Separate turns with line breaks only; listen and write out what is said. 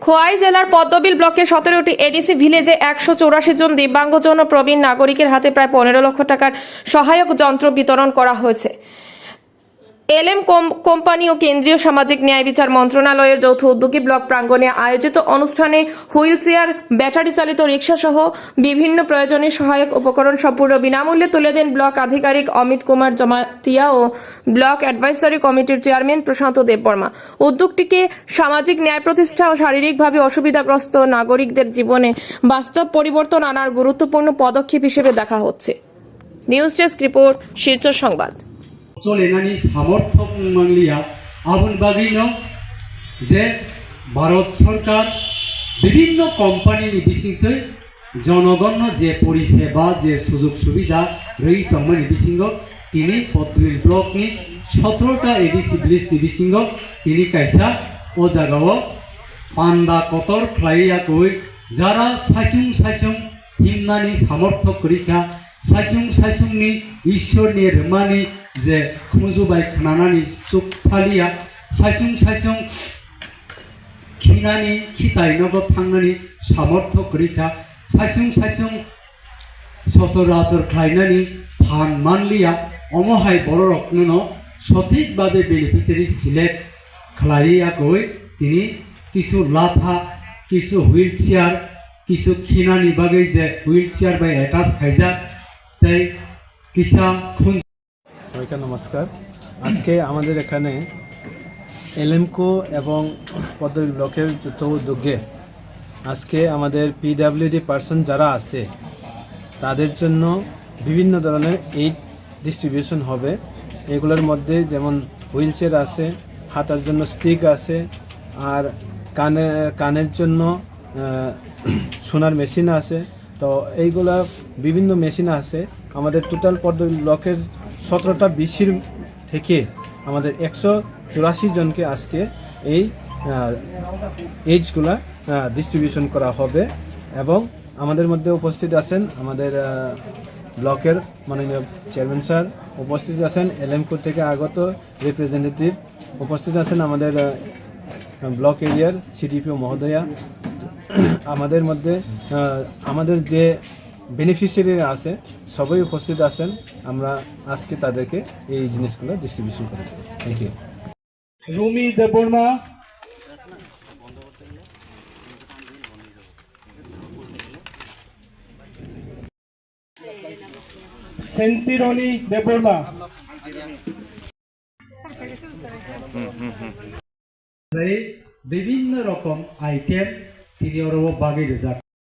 খোয়াই জেলার পদ্মবিল ব্লকের সতেরোটি এডিসি ভিলেজে একশো চৌরাশি জন দিব্যাঙ্গজন ও প্রবীণ নাগরিকের হাতে প্রায় পনেরো লক্ষ টাকার সহায়ক যন্ত্র বিতরণ করা হয়েছে। এলএম কোম্পানি ও কেন্দ্রীয় সামাজিক ন্যায় বিচার মন্ত্রণালয়ের যৌথ উদ্যোগী ব্লক প্রাঙ্গণে আয়োজিত অনুষ্ঠানে হুইল চেয়ার ব্যাটারি চালিত রিক্সা সহ বিভিন্ন প্রয়োজনে সহায়ক উপকরণ সম্পূর্ণ বিনামূল্যে তুলে দেন ব্লক আধিকারিক অমিত কুমার জমাতিয়া ও ব্লক অ্যাডভাইসারি কমিটির চেয়ারম্যান প্রশান্ত দেববর্মা। উদ্যোগটিকে সামাজিক ন্যায় প্রতিষ্ঠা ও শারীরিকভাবে অসুবিধাগ্রস্ত নাগরিকদের জীবনে বাস্তব পরিবর্তন আনার গুরুত্বপূর্ণ পদক্ষেপ হিসেবে দেখা হচ্ছে। নিউজ ডেস্ক রিপোর্ট, শিলচর সংবাদ।
চলেনানি সামর্থ্য মাংলিয়া। আবুল বাগিন যে ভারত সরকার বিভিন্ন কোম্পানির বিসিংথৈ জনগণ যে পরিষেবা, যে সুযোগ সুবিধা রই তমানি বিসিঙ্গ তিনি পদ্মিল ব্লকনি সতেরোটা এডিসি ব্লিসনি বিসিঙ্গ তিনি কাইসা ও জায়গাও পান্ডা কতর খ্লাইয়াকৈ যারা সাইচুং সাইচুং হিমনানি সামর্থ্য করিখা সাইচুং সাইচুংনি ঈশ্বরনি রমানি যে খুঁজুবাই খানানি চুক ফালিয়া সাইচুং সাইচুং খিনানি খিতাই নগদ থাंनानै সামর্থ্য করিখা সাইচুং সাইচুং সচরাচর খাইনানি ফান মানলিয়া অমহাই বড় রত্ন সঠিকভাবে বেনিফিচিয়ারি সিলেক্ট খালাইয়াকৈ তিনি কিছু লাফা কিছু হুইল চেয়ার কিছু খিনানি বাগৈ যে হুইল চেয়ার বাই এটাচ খাইজা তাই কিসা খুন।
নমস্কার। আজকে আমাদের এখানে এলএমকো এবং পদ্মবী ব্লকের যুদ্ধ উদ্যোগে আজকে আমাদের পিডাব্লিউডি পার্সন যারা আছে, তাদের জন্য বিভিন্ন ধরনের এইড ডিস্ট্রিবিউশন হবে। এগুলোর মধ্যে যেমন হুইল চেয়ার আছে, হাতার জন্য স্টিক আছে, আর কানে, কানের জন্য সোনার মেশিন আছে। তো এইগুলা বিভিন্ন মেশিন আছে। আমাদের টোটাল পদ্মবী ব্লকের সতেরোটা বিসির থেকে আমাদের একশো চুরাশি জনকে আজকে এই এইজগুলা ডিস্ট্রিবিউশন করা হবে। এবং আমাদের মধ্যে উপস্থিত আছেন আমাদের ব্লকের মাননীয় চেয়ারম্যান স্যার উপস্থিত আছেন এলএমকো থেকে আগত রিপ্রেজেন্টেটিভ উপস্থিত আছেন আমাদের ব্লক এরিয়ার সিডিপিও মহোদয়া আমাদের মধ্যে আহ, আমাদের যে বেনিফিশিয়ারিরা আছে সবাই উপস্থিত আছেন। আমরা আজকে তাদেরকে এই জিনিসগুলো ডিস্ট্রিবিউশন করি থ্যাংক ইউ
রুমি দেববর্মা। সেন্তিরনি দেববর্মা।
এই বিভিন্ন রকম আইটেম তিনি ওর বাগিয়ে যা